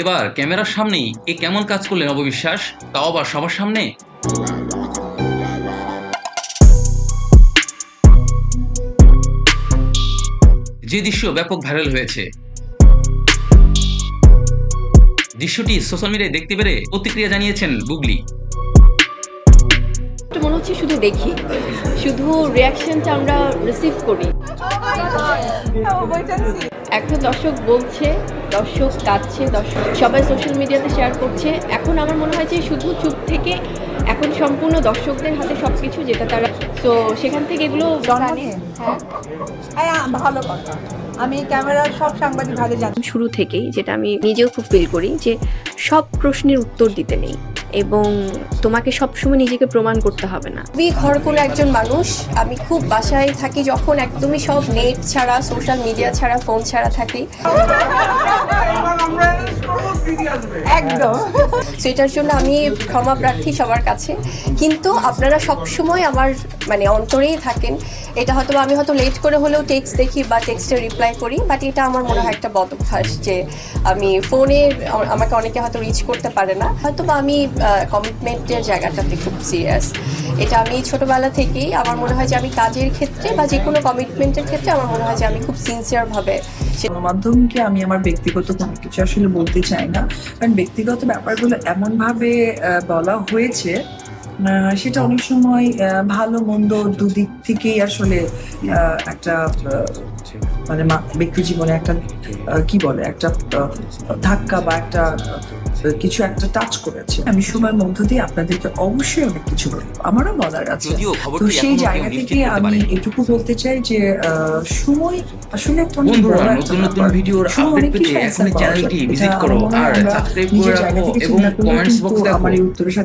এবার ক্যামেরার সামনেই এ কেমন কাজ করলেন অববিশ্বাস তাও আবার সবার সামনে? যে দৃশ্য ব্যাপক ভাইরাল হয়েছে। দৃশ্যটি সোশ্যাল মিডিয়ায় দেখতে পেরে প্রতিক্রিয়া জানিয়েছেন একটু মনে হচ্ছে শুধু দেখি। শুধু রিয়াকশনটা আমরা রিসিভ করি। এখন দর্শক বলছে দর্শক কাঁদছে দর্শক সবাই সোশ্যাল মিডিয়াতে শেয়ার করছে। এখন আমার মনে হয় যে শুধু চুপ থেকে এখন সম্পূর্ণ দর্শকদের হাতে সব কিছু যেটা তারা তো সেখান থেকে এগুলো জানে হ্যাঁ। ভালো কথা। আমি ক্যামেরার সব সাংবাদিক ভাগে জানি শুরু থেকেই যেটা আমি নিজেও খুব ফিল করি যে সব প্রশ্নের উত্তর দিতে নেই। এবং তোমাকে সবসময় নিজেকে প্রমাণ করতে হবে না। আমি ঘর কোনো একজন মানুষ আমি খুব বাসায় থাকি যখন একদমই সব নেট ছাড়া সোশ্যাল মিডিয়া ছাড়া ফোন ছাড়া থাকি। একদম। সেটার জন্য আমি ক্ষমা প্রার্থী সবার কাছে। কিন্তু আপনারা সব সময় আমার মানে অন্তরেই থাকেন। এটা হয়তো আমি হয়তো লেট করে হলেও টেক্সট দেখি বা টেক্সটে রিপ্লাই করি বাট এটা আমার মনে হয় একটা বদ অভ্যাস যে আমি ফোনে আমাকে অনেকে হয়তো রিচ করতে পারে না। হয়তো বা আমি কমিটমেন্টের জায়গাটাতে খুব সিরিয়াস এটা আমি ছোটোবেলা থেকেই আমার মনে হয় যে আমি কাজের ক্ষেত্রে বা যে কোনো কমিটমেন্টের ক্ষেত্রে আমার মনে হয় যে আমি খুব সিনসিয়ারভাবে মাধ্যমকে আমি আমার ব্যক্তিগত কোনো কিছু আসলে বলতে চাই না। কারণ ব্যক্তিগত ব্যাপারগুলো এমনভাবে বলা হয়েছে সেটা অনেক সময় ভালো মন্দ দুদিক থেকেই আসলে একটা মানে ব্যক্তি জীবনে একটা কি বলে একটা ধাক্কা বা একটা কিছু একটা টাচ করেছে। আমি সময়ের মধ্য দিয়ে আপনাদেরকে অবশ্যই অনেক কিছু বলব। আমারও বলার আছে। তো সেই জায়গা থেকে আমি এটুকু বলতে চাই যে আহ, সময় আসলে বন্ধুরা নতুন নতুন ভিডিওর আপডেট পেতে এখনই চ্যানেলটি ভিজিট করো আর সাবস্ক্রাইব করে রাখো এবং কমেন্টস বক্সে আমার এই উত্তরের সাথে